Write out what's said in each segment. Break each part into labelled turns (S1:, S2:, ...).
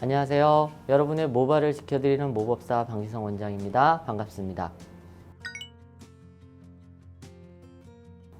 S1: 안녕하세요. 여러분의 모발을 지켜드리는 모법사 방지성 원장입니다. 반갑습니다.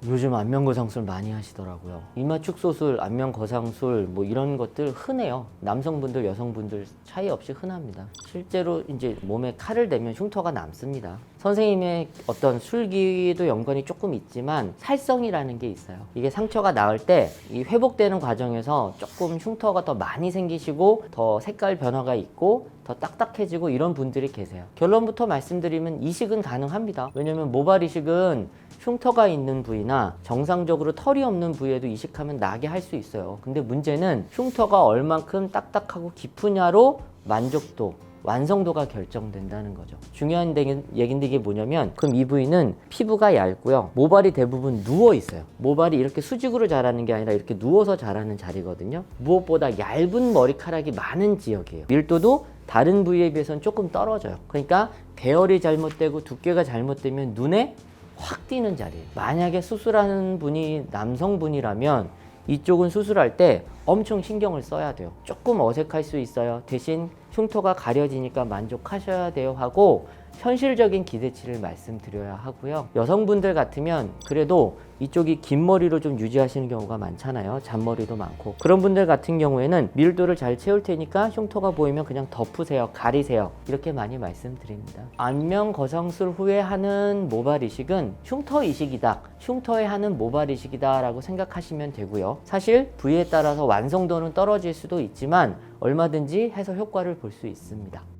S1: 요즘 안면 거상술 많이 하시더라고요. 이마 축소술, 안면 거상술 뭐 이런 것들 흔해요. 남성분들, 여성분들 차이 없이 흔합니다. 실제로 이제 몸에 칼을 대면 흉터가 남습니다. 선생님의 어떤 술기도 연관이 조금 있지만 살성이라는 게 있어요. 이게 상처가 나을 때 이 회복되는 과정에서 조금 흉터가 더 많이 생기시고 더 색깔 변화가 있고 더 딱딱해지고 이런 분들이 계세요. 결론부터 말씀드리면 이식은 가능합니다. 왜냐면 모발 이식은 흉터가 있는 부위나 정상적으로 털이 없는 부위에도 이식하면 나게 할 수 있어요. 근데 문제는 흉터가 얼만큼 딱딱하고 깊으냐로 만족도, 완성도가 결정된다는 거죠. 중요한 데- 얘긴데 이게 뭐냐면 그럼 이 부위는 피부가 얇고요. 모발이 대부분 누워 있어요. 모발이 이렇게 수직으로 자라는 게 아니라 이렇게 누워서 자라는 자리거든요. 무엇보다 얇은 머리카락이 많은 지역이에요. 밀도도 다른 부위에 비해서는 조금 떨어져요. 그러니까 배열이 잘못되고 두께가 잘못되면 눈에 확 띄는 자리예요. 만약에 수술하는 분이 남성분이라면 이쪽은 수술할 때 엄청 신경을 써야 돼요. 조금 어색할 수 있어요. 대신 흉터가 가려지니까 만족하셔야 돼요 하고 현실적인 기대치를 말씀드려야 하고요. 여성분들 같으면 그래도 이쪽이 긴 머리로 좀 유지하시는 경우가 많잖아요. 잔머리도 많고. 그런 분들 같은 경우에는 밀도를 잘 채울 테니까 흉터가 보이면 그냥 덮으세요. 가리세요. 이렇게 많이 말씀드립니다. 안면 거상술 후에 하는 모발 이식은 흉터 이식이다. 흉터에 하는 모발 이식이다 라고 생각하시면 되고요. 사실 부위에 따라서 완성도는 떨어질 수도 있지만 얼마든지 해서 효과를 볼 수 있습니다.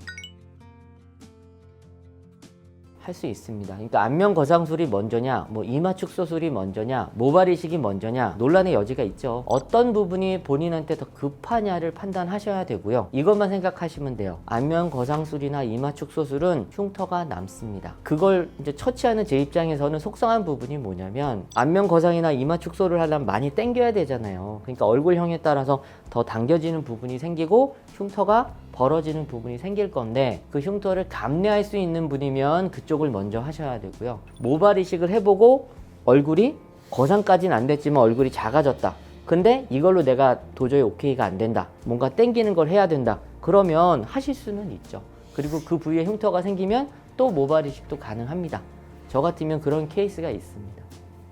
S1: 할 수 있습니다. 그러니까 안면 거상술이 먼저냐, 뭐 이마 축소술이 먼저냐, 모발 이식이 먼저냐 논란의 여지가 있죠. 어떤 부분이 본인한테 더 급하냐를 판단하셔야 되고요. 이것만 생각하시면 돼요. 안면 거상술이나 이마 축소술은 흉터가 남습니다. 그걸 이제 처치하는 제 입장에서는 속상한 부분이 뭐냐면 안면 거상이나 이마 축소를 하려면 많이 당겨야 되잖아요. 그러니까 얼굴형에 따라서 더 당겨지는 부분이 생기고 흉터가 벌어지는 부분이 생길 건데 그 흉터를 감내할 수 있는 분이면 그쪽을 먼저 하셔야 되고요. 모발 이식을 해보고 얼굴이 거상까지는 안 됐지만 얼굴이 작아졌다. 근데 이걸로 내가 도저히 오케이가 안 된다. 뭔가 땡기는 걸 해야 된다. 그러면 하실 수는 있죠. 그리고 그 부위에 흉터가 생기면 또 모발 이식도 가능합니다. 저 같으면 그런 케이스가 있습니다.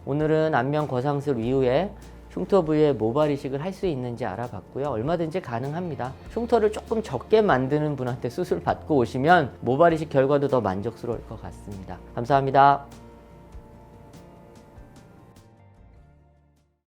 S1: 오늘은 안면 거상술 이후에 흉터 부위에 모발 이식을 할 수 있는지 알아봤고요. 얼마든지 가능합니다. 흉터를 조금 적게 만드는 분한테 수술 받고 오시면 모발 이식 결과도 더 만족스러울 것 같습니다. 감사합니다.